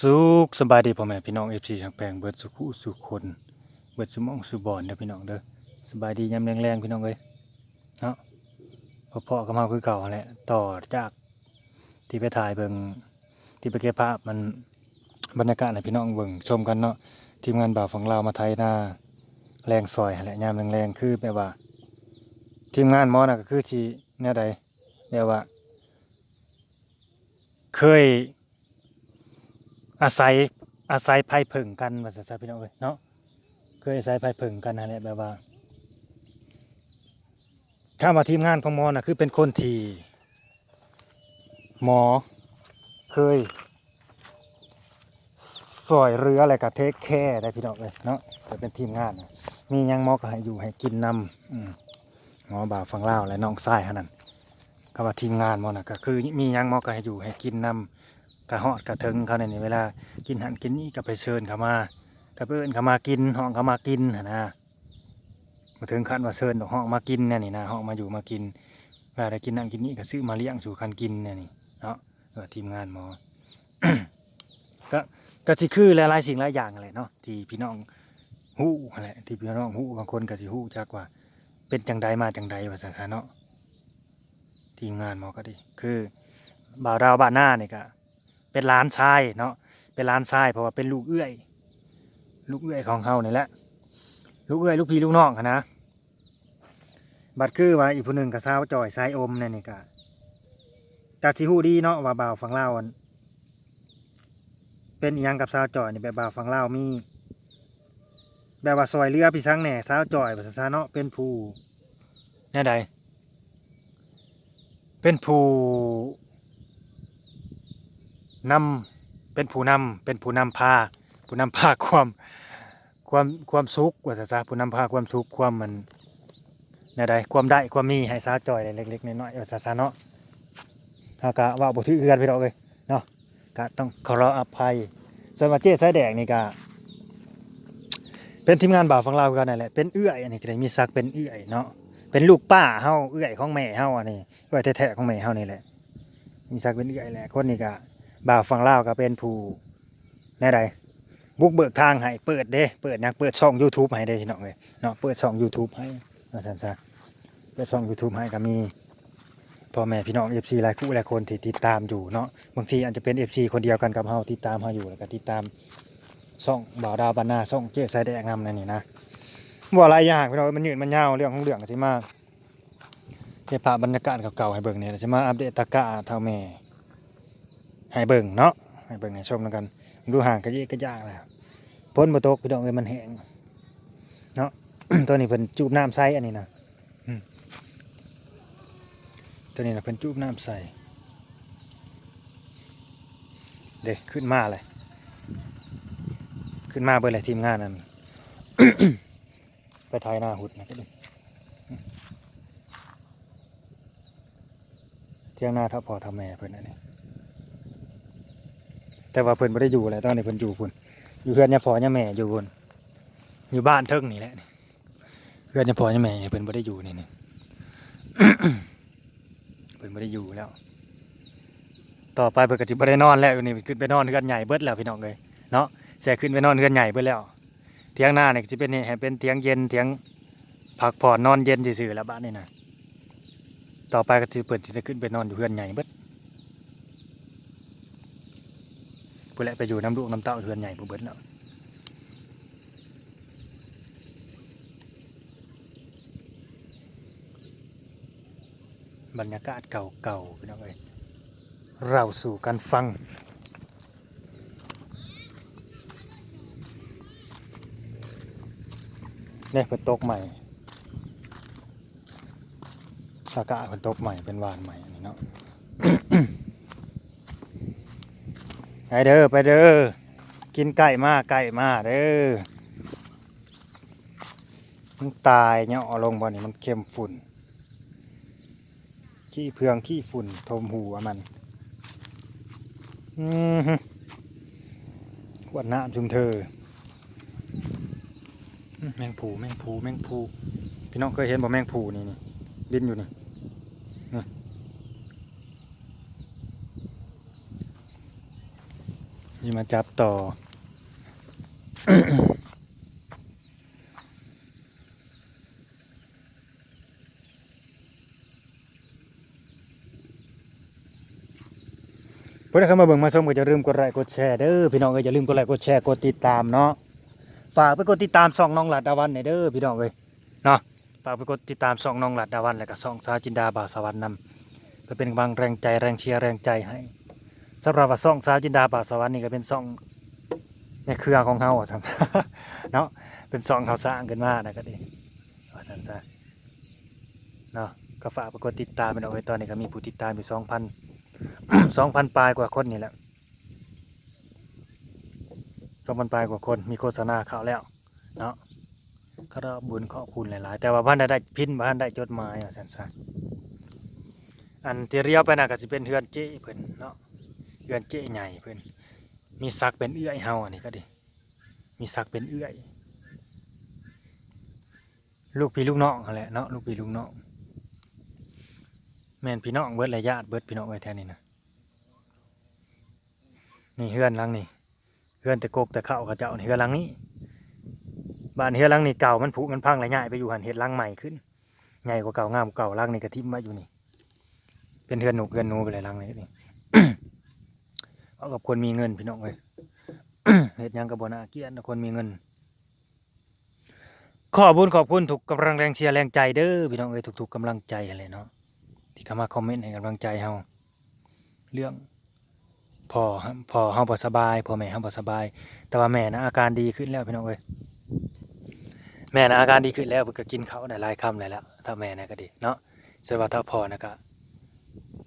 สุขสบายดีพ่อแม่พี่น้อง FC ทางแปลงเบิดสุขุสุขคนเบิดสมองสุบอนเด้อพี่น้องเด้อสบายดียามแรงๆพี่น้องเอ้ยเนาะพอๆก็มาคือเก่าแหละต่อจากที่ไปถ่ายเบิ่งที่ไปเก็บภาพมันบรรยากาศให้พี่น้องเบิ่งชมกันเนาะทีมงานบ่าวฝั่งลาวมาไทยนาแรงซอยแหละยามแรงๆคือแบบว่า ทีมงานหมอน่ะก็คือสิแนวใดแบบว่า เคย อาศัยอาศัยภัยเพิ่งกันว่าซะพี่น้องเอ้ยเนาะเคยอาศัยภัยเพิ่งกันนั่นแหละแบบว่าถ้ามาทีมงานของหมอน่ะคือเป็นคนที่หมอเคยสอยเรืออะไรกับเทคแค่ได้พี่น้องเลยเนาะแต่เป็นทีมงานนะมียังหมอก็ให้อยู่ให้กินนำหมอบ่าวฟังเล่าและน้องทรายเท่านั้นก็ว่าทีมงานหมอน่ะก็คือมียังหมอก็ให้อยู่ให้กินนำ กะฮอดกะถึงเขาในนี่เวลากินหันกินนี่ก็ไปเชิญเขามาก็ไปเอิ้นเขามากินห้องเขามากินนะมาถึงขั้นว่าเชิญดอกห้องมากินเนี่ยนี่นะห้องมาอยู่มากินเวลาได้กินนั่นกินนี่ก็ซื้อมาเลี้ยงสู่คันกินเนี่ยนี่เนาะทีมงานหมอก็ก็สิคือหลายๆสิ่งหลายอย่างอะไรเนาะที่พี่น้องฮู้นั่นแหละที่พี่น้องฮู้บางคนก็สิฮู้จักว่า เป็นจังใดมาจังใดว่าซั่นๆเนาะทีมงานหมอก็ดี คือบ่าวดาวบ้านหน้าเนี่ยก็ เป็นร้านชายเนาะเป็นร้านชายเพราะว่าเป็นลูกเอื้อยลูกเอื้อยของเขานี่แหละลูกเอื้อยลูกพี่ลูกน้องนะบัดคือว่าอีกผู้หนึ่งกับสาวจ่อยสายอมเนี่ยนี่ก็จากที่ฮู้ดีเนาะว่าบ่าวฝั่งลาวอั่นเป็นอีหยังกับสาวจ่อยนี่แบบบ่าวฝั่งลาวมี แบบว่าซอยเรือพี่สังแหน่สาวจ่อยภาษาเนาะเป็นผู้แน่ใดเป็นผู้ นำเป็นผู้นำเป็นผู้นำพา ผู้นำพาความความความสุขว่าซะผู้นำพาความสุขความมันในใดความได้ความมีให้สาจอยได้เล็กๆน้อยๆว่าซะเนาะถ้าก็เว่าบ่ถือคือกันพี่น้องเอ้ยเนาะก็ต้องขอรออภัย ส่วนว่าเจ๊สายแดงนี่ก็เป็นทีมงานบ่าวฝั่งลาวคือกันนั่นแหละเป็นเอื้อยอันนี้ก็ได้มีศักเป็นเอื้อยเนาะเป็นลูกป้าเฮาเอื้อยของแม่เฮาอันนี้เอื้อยแท้ๆของแม่เฮานี่แหละมีศักเป็นเอื้อยแหละคนนี้ก็ บ่าวฝั่งลาวก็เป็นผู้แน่ใดบุกเบิกทางให้เปิดเด้เปิดนักเปิดช่อง YouTube ให้ได้พี่น้องเลยเนาะเปิดช่อง YouTube ให้ว่าซั่นซะเปิดช่อง YouTube ให้ก็มีพ่อแม่พี่น้อง FC หลายคู่หลายคนที่ติดตามอยู่เนาะบางทีอาจจะเป็น FC คนเดียวกันกับเฮาติดตามเฮาอยู่แล้วก็ติดตามช่องบ่าวดาวบรรณาช่องเจ๊สายแดงนำนั่นนี่นะบ่หลายอย่างพี่น้องมันยืดมันยาวเรื่องของเรื่องก็สิมาเก็บภาพบรรยากาศเก่าๆให้เบิ่งเนี่ยแล้วสิมาอัปเดตตะกร้าเท่าแม่ ให้เบิ่งเนาะให้เบิ่งให้ชมแล้วกัน ดูห่างก็ยี่ก็ยากแล้วพ้นบ่ตกพี่น้องเอ้ยมันแห้งเนาะตัวนี้เพิ่นจูบน้ำใสอันนี้นะตัวนี้นะเพิ่นจูบน้ำใสเด้ขึ้นมาเลย ขึ้นมาเบิ่เลยทีมงานนั่นไปถ่ายหน้าหุดนะก็ดูเที่ยงหน้าถ้าพอทำแม่เพิ่นอันนี้ แต่ว่าเพิ่นไม่ได้อยู่แหละตอนนี้เพิ่นอยู่พุ่นอยู่เพื่อนยาพ่อยาแม่อยู่พุ่นอยู่บ้านเทิงนี่แหละเพื่อนยาพ่อยาแม่นี่เพิ่นไม่ได้อยู่นี่นี่เพิ่นไม่ได้อยู่แล้ว ต่อไปเพิ่นก็สิบ่ได้นอนแล้วอยู่นี่ขึ้นไปนอนเฮือนใหญ่เบิดแล้วพี่น้องเอ้ยเนาะแซ่ขึ้นไปนอนเฮือนใหญ่เบิดแล้วเตียงหน้าเนี่ก็สิเป็นนี่ให้เป็นเตียงเย็นเตียงพักผ่อนนอนเย็นซื่อๆแล้วบ้านนี่นะต่อไปก็สิเพิ่นสิได้ขึ้นไปนอนอยู่เฮือนใหญ่เบิด ผู้แหละไปอยู่น้ำลูกน้ำเต้าเทือนใหญ่ผู้เบิดแล้วบรรยากาศเก่าๆพี่น้องเอ้ยเราสู่กันฟัง เนี่ยเพิ่นตกใหม่สากาเพิ่นตกใหม่เป็นวานใหม่นนี้เนาะ ไปเด้อไปเด้อกินไก่มาไก่มาเด้อมันตายเนี่ยเอาลงบ่นี่มันเค็มฝุ่น ขี้เพืองขี้ฝุ่นทมหัวมัน อือฮึขวดน้ำชุมเธอ แมงผูแมงผูแมงผูพี่น้องเคยเห็นบ่แมงผูนี่นี่ดินอยู่นี่ นี่มาจับต่อ เพื่อนเข้ามาเบิ่งมาชมก็จะลืมกดไลค์กดแชร์เด้อพี่น้องก็อย่าลืมกดไลค์กดแชร์กดติดตามเนาะฝากไปกดติดตามช่องน้องหลัดดาวันหน่อยเด้อพี่น้องเอ้ยเนาะฝากไปกดติดตามช่องน้องหลัดดาวันแล้วก็ช่องสาจินดาบ่าวสวรรค์นำเพื่อเป็นกำลังแรงใจแรงเชียร์แรงใจให้ สำหรับว่าช่องสาวจินดาบ่าสวรรค์นี่ก็เป็นช่องในเครือของเฮาอะครับเนาะเป็นช่องเขาสร้างขึ้นมานะก็ดีว่าซั่นซะเนาะก็ฝากไปกดติดตามพี่น้องเอ้ยตอนนี้ก็มีผู้ติดตามอยู่2,000สองพันปลายกว่าคนนี่แหละสองพันปลายกว่าคนมีโฆษณาเข้าแล้วเนาะก็ได้บุญขอบคุณหลายๆ แต่ว่าบ้านได้ได้พินบ้านได้จดหมายอะสันสันอันที่เรียวไปน่ะก็สิเป็นเฮือนเจ้เพิ่นเนาะ เฮือนเจ้ใหญ่เพิ่อนมีศักเป็นเอื้อยเฮาอันนี้ก็ดีมีศักเป็นเอื้อย ลูกพี่ลูกน้องนั่นแหละเนาะลูกพี่ลูกน้องแม่นพี่น้องเบิดและญาติเบิดพี่น้องไว้แท้นี่นะนี่เฮือนหลังนี่เฮือนแต่กกแต่เข้าเขาเจ้านี่เฮือนหลังนี้บ้านเฮือนหลังนี่เก่ามันผุมันพังและย้ายไปอยู่หันเฮ็ดหลังใหม่ขึ้นใหญ่กว่าเก่างามกว่าเก่าหลังนี่ก็ทิ่มมาอยู่นี่ เป็นเฮือนหนูเฮือนหนูไปเลยหลังนี้นี่ เอากับคนมีเงินพี่น้องเอ้ยเฮ็ดหยังกับบน่าเกลียดนะคนมีเงิน ขอบุญขอบคุณทุกกำลังแรงเชียร์แรงใจเด้อพี่น้องเอ้ยทุกๆกกำลังใจอะไรเนาะที่เข้ามาคอมเมนต์ให้กำลังใจเฮาเรื่องพอพอเฮาบ่สบายพอแม่เฮาบ่สบาย แต่ว่าแม่นะอาการดีขึ้นแล้วพี่น้องเอ้ยแม่นะอาการดีขึ้นแล้วเพิ่นก็กินข้าวได้หลายคำเลยแล้วถ้าแม่นะก็ดีเนาะส่วนว่าถ้าพ่อนะก็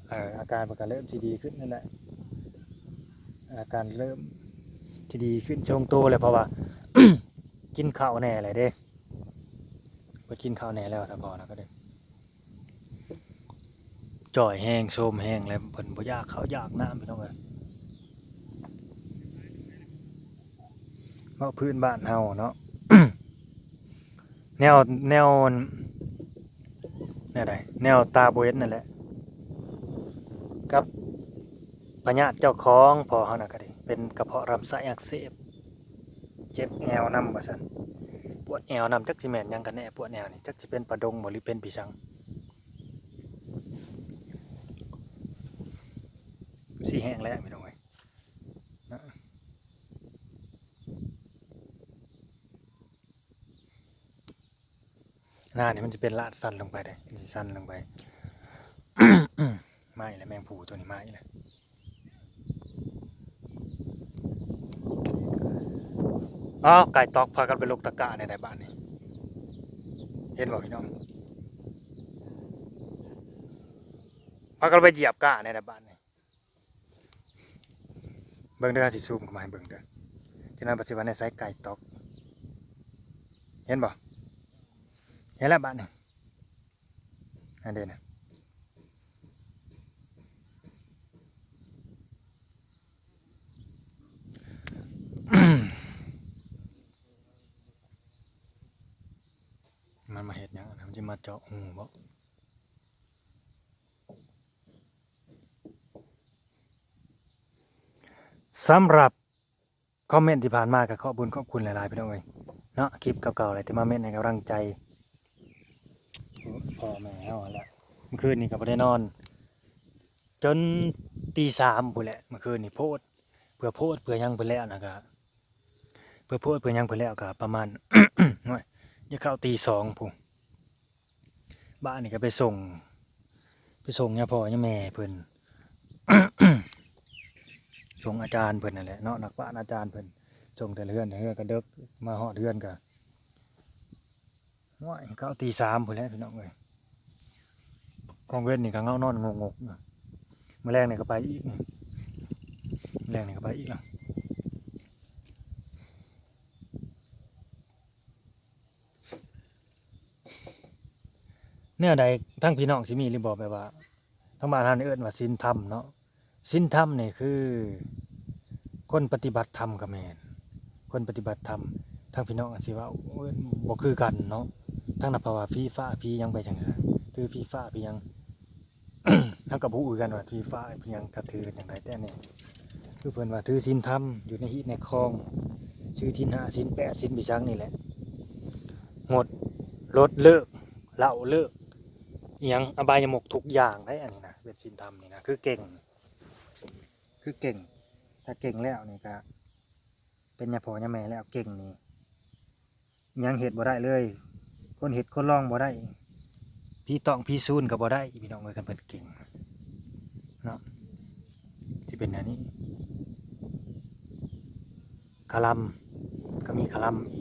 เอ่อาการมันก็เริ่มสิดีขึ้นนั่นแหละ อาการเริ่มที่ดีขึ้นช่วงโตเลยเพราะว่า กินข้าวแน่เลยเด้เพิ่นกินข้าวแน่แล้วถ้าพ่อนะก็เดีจ่อยแห้งโซมแห้งแล้วเพิ่นบ่ยากเขาวยากน้ำพี่น้องเอ้ยเพราะพื้นบ้านเฮาเนาะแนวแนวแนวใดแนวตาบ่เห็นนั่นแหละกับ พญาเจ้าของพอเฮาน่ะก็ดีเป็นกระเพาะลำไส้อักเสบเจ็บแอวนำว่าซั่นปวดแอวนำจักสิแม่นหยังกันแน่ปวดแอวนี่จักสิเป็นประดงบ่หรือเป็นปีชังสีแห้งแล้วไม่ต้องไว้นะหน้านี่มันจะเป็นลาดสั้นลงไปเลยสั้นลงไป ไม่แล้วแมงผูตัวนี้ไม่เลย อ๋อไก่ตอกพากันไปลกตะกร้าในในบ้านนี่เห็นบ่พี่น้องพากันไปเหยียบก้าในในบ้านนี่เบิ่งเด้อสิซูมเข้ามาให้เบิ่งเด้อฉะนั้นปัจจุบันในไซส์ไก่ตอก เห็นบ่เห็นแล้วบ้านนี่อันเด่นะ มันมาเห็ดยังอะนะมันจะมาเจาะหูบ่สำหรับคอมเมนต์ที่ผ่านมาก็ขอบุญขอบคุณหลายๆพี่น้องเอ้ยเนาะคลิปเก่าๆอะไรที่มาเม้นให้กำลังใจพ่อแม่เฮาละเมื่อคืนนี้ก็บ่ได้นอน จนตีสามพุ่นแหละเมื่อคืนนี่โพดเพื่อโพดเพื่อยังเพิ่นแล้วนะครับเพื่อโพดเพื่อยังเพิ่นแล้วก็ประมาณ จะเข้าตีสองพุ่นบ้านนี่ก็ไปส่ง ไปส่งเนี่ยพ่อยแม่เพิ่นส่งอาจารย์เพิ่นนั่นแหละเนาะนักบ้านอาจารย์เพิ่นส่งแต่เฮือนแต่เฮือนก็เด็กมาฮอดเฮือนก็ว้ายเข้าตีสามพุ่นแล้วพี่น้องเอ้ยกองเว้นนี่ก็เงานอนงกๆอยู่มื้อแรกนี่ก็ไปอีกนี่มื้อแรกนี่ก็ไปอีกแล้ว เนี่ยใดทั้งพี่น้องสิมีหรือบอกแบบว่าทั้งบ้านเฮานี่เอิ้นว่าศีลธรรมเนาะสินธรรมนี่คือ คนปฏิบัติธรรมกับแมนคนปฏิบัติธรรมทางพี่น้องอาจสิว่าโอ้ยบ่คือกันเนาะทางนับภาว่าฟีฟ้าพียังไปจังซั่นคือฟีฟ้าพียังทางกับผู้อื่นกันว่าฟีฟ้าพียังกระถือกันอย่างไรแต่นี่คือเพิ่นว่าถือศีลธรรมอยู่ในหิในคลองชื่อที่ห้าศีลแปดศีลบิจังนี่แหละงดลดเลิกเหล้าเลิกอิห ยังอบายมุกทุกอย่างได้อันนี้นะเป็นศีลธรรมนี่นะคือเก่ง คือเก่ง ถ้าเก่งแล้วนี่ก็เป็นยาพอยาแม่แล้วเก่งนี่ยังเห็ดบ่ได้เลย คนเห็ดคนล่องบ่ได้ พี่ต้องพี่ซูนก็บ่ได้พี่น้องเอ้ยกันเพิ่นเก่งเนาะที่เป็นอันนี้คาลัมก็มีคาลัมอี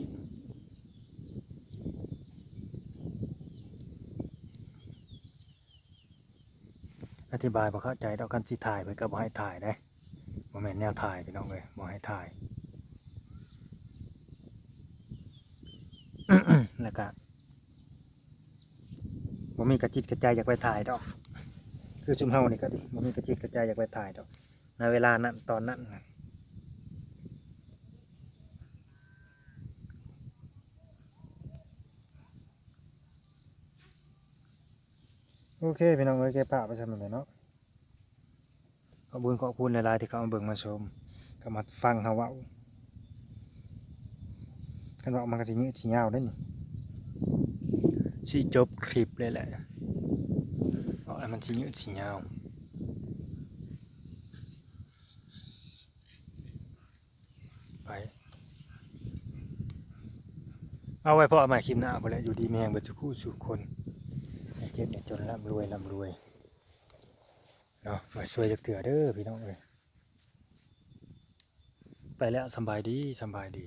ธิบายบ่เข้าใจดอกกันสิถ่ายเพิ่นก็บ่ให้ถ่ายได้บ่แม่นแนวถ่ายพี่น้องเอ้ยบ่ให้ถ่ายแล้วก็บ่มีกระจิตกระใจอยากไปถ่ายดอก คือชุมเฮานี่ก็ดีบ่มีกระจิตกระใจอยากไปถ่ายดอกในเวลานั้นตอนนั้น โอเคพี่น้องเอ้ยเก็บภาไปซะหมดเลยเนาะขอบคุณขอบคุณหลายๆที่เขามาเบิ่งมาชมก็มาฟังเฮาว้าคันว่ามันก็สิยืดสิยาวเด้อนี่สิจบคลิปเลยแหละเพราะมันสิยืดสิยาวไปเอาไว้เพราะเอาใหม่คลิปหน้าพอแล้วอยู่ดีแมงเบัจจุคู่สู่คน จ็บเนี่ยจนร่ำรวยร่ำรวยเนาะมาช่วยจักเถื่อเด้อพี่น้องเอ้ยไปแล้วสบายดีสบายดี